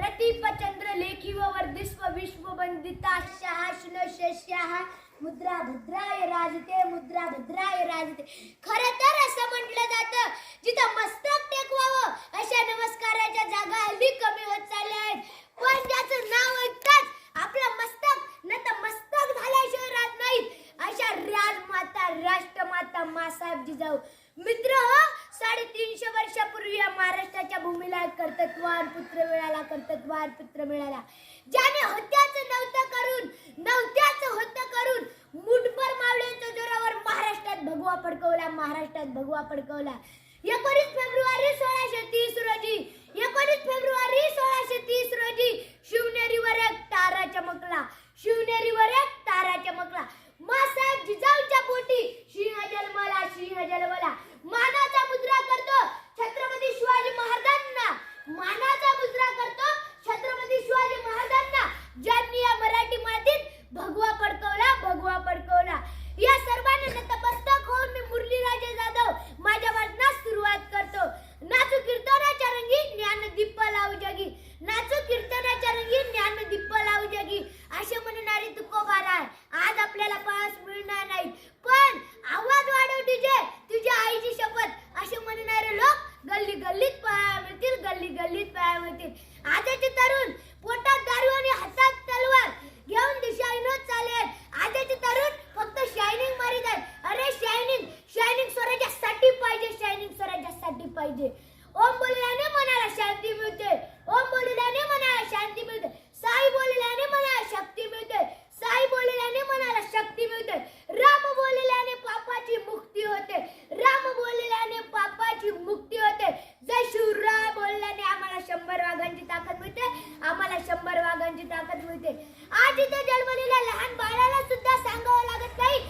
प्रतीपचंद्र लेखी व वर्धिस्व विश्व वंदिता शहाशन शस्याः मुद्रा भद्राय राजते मुद्रा भद्राय राजते खरं तर असं म्हटलं जातं जिथं मस्तक टेकवावं अशा नमस्काराच्या जागा हल्ली कमी होत चालल्या आहेत पण ज्याचं नाव ऐकताच आपलं मस्तक न तर मस्तक झाल्याशिवाय राहत नाहीत अशा राजमाता राष्ट्रमाता मासाहेब जिजाऊ मित्र कर्तत्वान पुत्र मिळाला कर्तत्वान पुत्र मिळाला. ज्याने होत्याचं नव्हतं करून नव्हत्याचं होतं करून मुठभर मावळ्यांच्या जोरावर महाराष्ट्रात भगवा पडकवला महाराष्ट्रात भगवा पडकवला एकोणीस फेब्रुवारी सोळाशे तीस रोजी एकोणीस फेब्रुवारी सोळाशे तीस रोजी शिवनेरी ओम बोलल्याने मनाला शांती मिळते. ओम बोलल्याने मनाला शांती मिळते. साई बोलल्याने मनाला शक्ती मिळते. साई बोलल्याने मनाला शक्ती मिळते. राम बोलल्याने पापाची मुक्ती होते. राम बोलल्याने पापाची मुक्ती होते. जय शिवराय बोलल्याने आम्हाला शंभर वाघांची ताकद मिळते. आम्हाला शंभर वाघांची ताकद मिळते. आज इथे जन्मलेल्या लहान बाळाला सुद्धा सांगावं लागत नाही.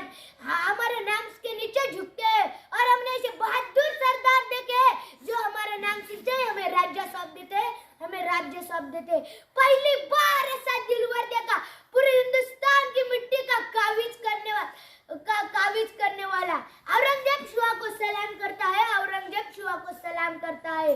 हैं हमारे नाम के नीचे झुकते हैं और हमने ऐसे बहादुर सरदार देखे जो हमारे नाम से हमें राज्य सौंप देते हमें राज्य सौंप देते पहली बार ऐसा दिलवर देखा पूरे हिंदुस्तान की मिट्टी का काविज करने वाला का, काविज करने वाला। औरंगजेब शिवा को सलाम करता है औरंगजेब शिवा को सलाम करता है।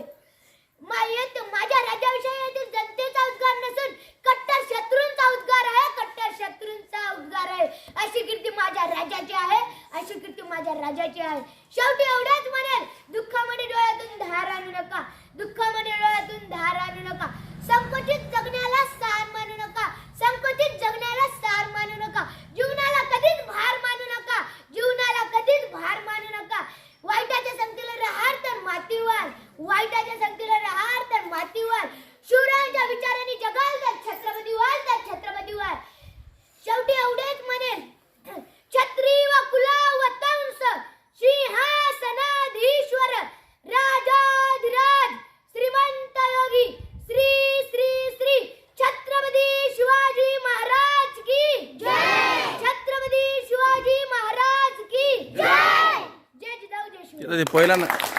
मा- येत- माझ्या राज्याविषयी जनतेचा उद्गार नसून कट्टर शत्रूंचा उद्गार आहे कट्टर शत्रूंचा उद्गार आहे अशी कीर्ती माझ्या राजाची आहे अशी कीर्ती माझ्या राजाची आहे शेवटी एवढ्याच Después de la...